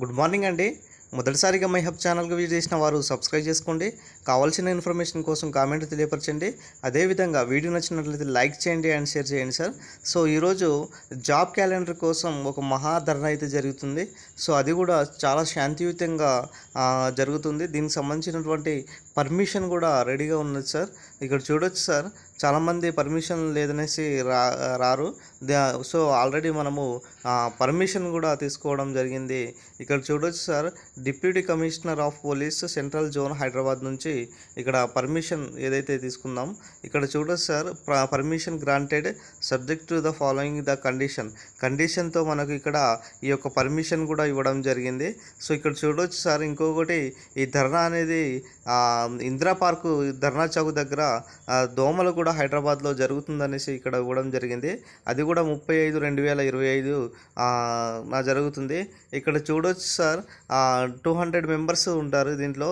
Good morning అండి. మొదటిసారిగా my hub ఛానల్కి విజిట్ చేసిన వారు సబ్స్క్రైబ్ చేసుకోండి. కావాల్సిన ఇన్ఫర్మేషన్ కోసం కామెంట్ తెలియపరచండి. అదేవిధంగా వీడియో నచ్చినట్లయితే లైక్ చేయండి అండ్ షేర్ చేయండి సార్. సో ఈరోజు జాబ్ క్యాలెండర్ కోసం ఒక మహాధరణ అయితే జరుగుతుంది. సో అది కూడా చాలా శాంతియుతంగా జరుగుతుంది. దీనికి సంబంధించినటువంటి పర్మిషన్ కూడా రెడీగా ఉన్నది సార్. ఇక్కడ చూడొచ్చు సార్. చాలామంది పర్మిషన్ లేదనేసి రా రారు. సో ఆల్రెడీ మనము పర్మిషన్ కూడా తీసుకోవడం జరిగింది. ఇక్కడ చూడొచ్చు sir deputy commissioner of police central zone Hyderabad నుంచి ఇక్కడ పర్మిషన్ ఏదైతే తీసుకుందాం ఇక్కడ చూడొచ్చు sir permission granted subject to the following the condition కండిషన్తో మనకు ఇక్కడ ఈ యొక్క పర్మిషన్ కూడా ఇవ్వడం జరిగింది. సో ఇక్కడ చూడొచ్చు సార్ ఇంకొకటి ఈ ధర్నా అనేది ఇందిరా పార్కు ధర్నా చౌక్ దగ్గర దోమలు కూడా హైదరాబాద్లో జరుగుతుందనేసి ఇక్కడ ఇవ్వడం జరిగింది. అది కూడా ముప్పై ఐదు రెండు వేల ఇరవై ఐదు నా జరుగుతుంది. ఇక్కడ చూడొచ్చు సార్ టూ హండ్రెడ్ మెంబర్స్ ఉంటారు దీంట్లో.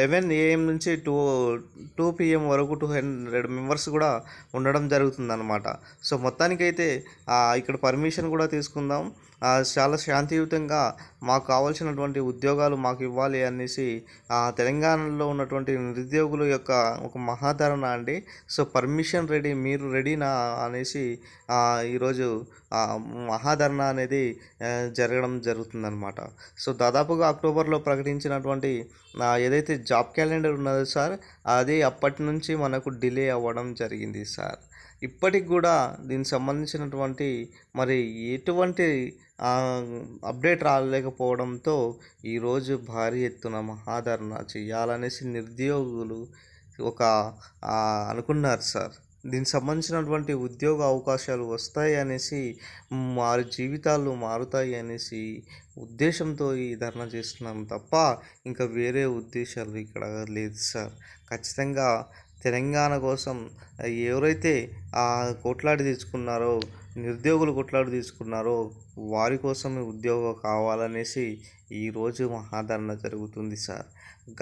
లెవెన్ ఏఎం నుంచి టూ టూ పిఎం వరకు టూ హండ్రెడ్ మెంబర్స్ కూడా ఉండడం జరుగుతుందన్నమాట. సో మొత్తానికైతే ఇక్కడ పర్మిషన్ కూడా తీసుకుందాం. చాలా శాంతియుతంగా మాకు కావాల్సినటువంటి ఉద్యోగాలు మాకు ఇవ్వాలి అనేసి తెలంగాణలో ఉన్నటువంటి నిరుద్యోగుల యొక్క ఒక మహాధరణ అండి. సో పర్మిషన్ రెడీ మీరు రెడీనా అనేసి ఈరోజు మహాధరణ అనేది జరగడం జరుగుతుందన్నమాట. సో దాదాపుగా అక్టోబర్లో ప్రకటించినటువంటి ఏదైతే జాబ్ క్యాలెండర్ ఉన్నదో సార్ అది అప్పటి నుంచి మనకు డిలే అవ్వడం జరిగింది సార్. ఇప్పటికి కూడా దీనికి సంబంధించినటువంటి మరి ఎటువంటి అప్డేట్ రాలేకపోవడంతో ఈరోజు భారీ ఎత్తున మహాధరణ చేయాలనేసి నిరుద్యోగులు ఒక అనుకున్నారు సార్. దీనికి సంబంధించినటువంటి ఉద్యోగ అవకాశాలు వస్తాయి అనేసి వారి జీవితాలు మారుతాయి అనేసి ఉద్దేశంతో ఈ ధర్నా చేస్తున్నాం తప్ప ఇంకా వేరే ఉద్దేశాలు ఇక్కడ లేదు సార్. ఖచ్చితంగా తెలంగాణ కోసం ఎవరైతే ఆ కొట్లాడి తీసుకున్నారో నిరుద్యోగులు కొట్లాడి తీసుకున్నారో వారి కోసమే ఉద్యోగం కావాలనేసి ఈరోజు మహాధరణ జరుగుతుంది సార్.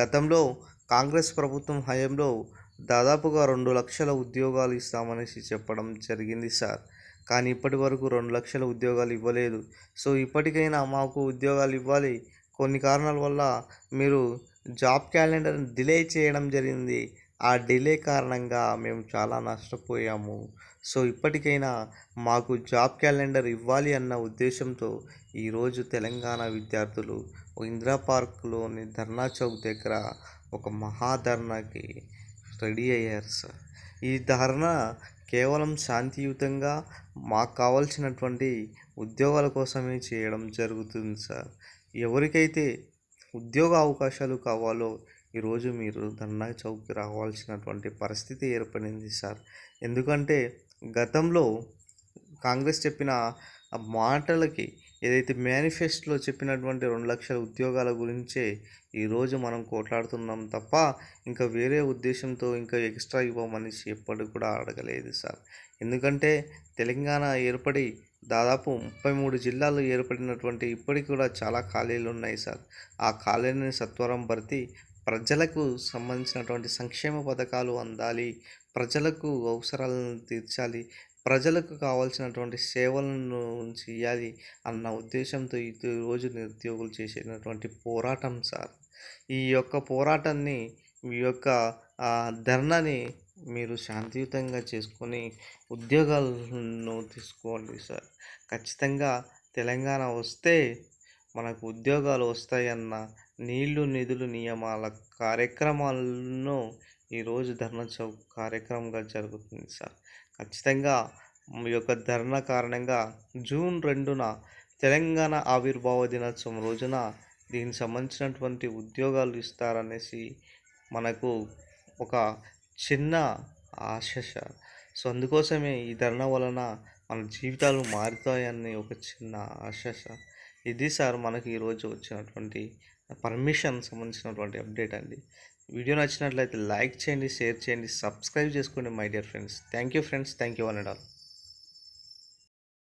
గతంలో కాంగ్రెస్ ప్రభుత్వం హయాంలో దాదాపుగా రెండు లక్షల ఉద్యోగాలు ఇస్తామనేసి చెప్పడం జరిగింది సార్. కానీ ఇప్పటి వరకు రెండు లక్షల ఉద్యోగాలు ఇవ్వలేదు. సో ఇప్పటికైనా మాకు ఉద్యోగాలు ఇవ్వాలి. కొన్ని కారణాల వల్ల మీరు జాబ్ క్యాలెండర్ డిలే చేయడం జరిగింది. ఆ డిలే కారణంగా మేము చాలా నష్టపోయాము. సో ఇప్పటికైనా మాకు జాబ్ క్యాలెండర్ ఇవ్వాలి అన్న ఉద్దేశంతో ఈరోజు తెలంగాణ విద్యార్థులు ఇందిరా పార్క్లోని ధర్నా చౌక్ దగ్గర ఒక మహాధర్నాకి రెడీ అయ్యారు సార్. ఈ ధర్నా కేవలం శాంతియుతంగా మాకు కావాల్సినటువంటి ఉద్యోగాల కోసమే చేయడం జరుగుతుంది సార్. ఎవరికైతే ఉద్యోగ అవకాశాలు కావాలో ఈరోజు మీరు ధర్నా చౌక్కి రావాల్సినటువంటి పరిస్థితి ఏర్పడింది సార్. ఎందుకంటే గతంలో కాంగ్రెస్ చెప్పిన మాటలకి ఏదైతే మేనిఫెస్టోలో చెప్పినటువంటి రెండు లక్షల ఉద్యోగాల గురించే ఈరోజు మనం కోట్లాడుతున్నాం తప్ప ఇంకా వేరే ఉద్దేశంతో ఇంకా ఎక్స్ట్రా ఇవ్వమని ఎప్పటికి కూడా అడగలేదు సార్. ఎందుకంటే తెలంగాణ ఏర్పడి దాదాపు ముప్పై మూడు జిల్లాలు ఏర్పడినటువంటి ఇప్పటికి కూడా చాలా ఖాళీలు ఉన్నాయి సార్. ఆ ఖాళీని సత్వరం భర్తీ ప్రజలకు సంబంధించినటువంటి సంక్షేమ పథకాలు అందాలి ప్రజలకు అవసరాలను తీర్చాలి ప్రజలకు కావాల్సినటువంటి సేవలను చేయాలి అన్న ఉద్దేశంతో ఈరోజు నిరుద్యోగులు చేసినటువంటి పోరాటం సార్. ఈ యొక్క పోరాటాన్ని ఈ యొక్క ధర్నాని మీరు శాంతియుతంగా చేసుకొని ఉద్యోగాలను తీసుకోండి సార్. ఖచ్చితంగా తెలంగాణ వస్తే మనకు ఉద్యోగాలు వస్తాయన్న నీళ్ళు నిధులు నియమాల కార్యక్రమాలను ఈరోజు ధర్నా చౌక్ కార్యక్రమంగా జరుగుతుంది సార్ ఖచ్చితంగా మీ యొక్క ధర్నా కారణంగా జూన్ రెండున తెలంగాణ ఆవిర్భావ దినోత్సవం రోజున దీనికి సంబంధించినటువంటి ఉద్యోగాలు ఇస్తారనేసి మనకు ఒక చిన్న ఆశ సార్. సో అందుకోసమే ఈ ధర్నా వలన మన జీవితాలు మారుతాయని ఒక చిన్న ఆశ సార్ ఇది సార్ మనకి ఈరోజు వచ్చినటువంటి పర్మిషన్ సంబంధించినటువంటి అప్డేట్ అండి. వీడియో నచ్చినట్లయితే లైక్ చేయండి షేర్ చేయండి సబ్స్క్రైబ్ చేసుకోండి my dear friends. Thank you friends. Thank you one and all.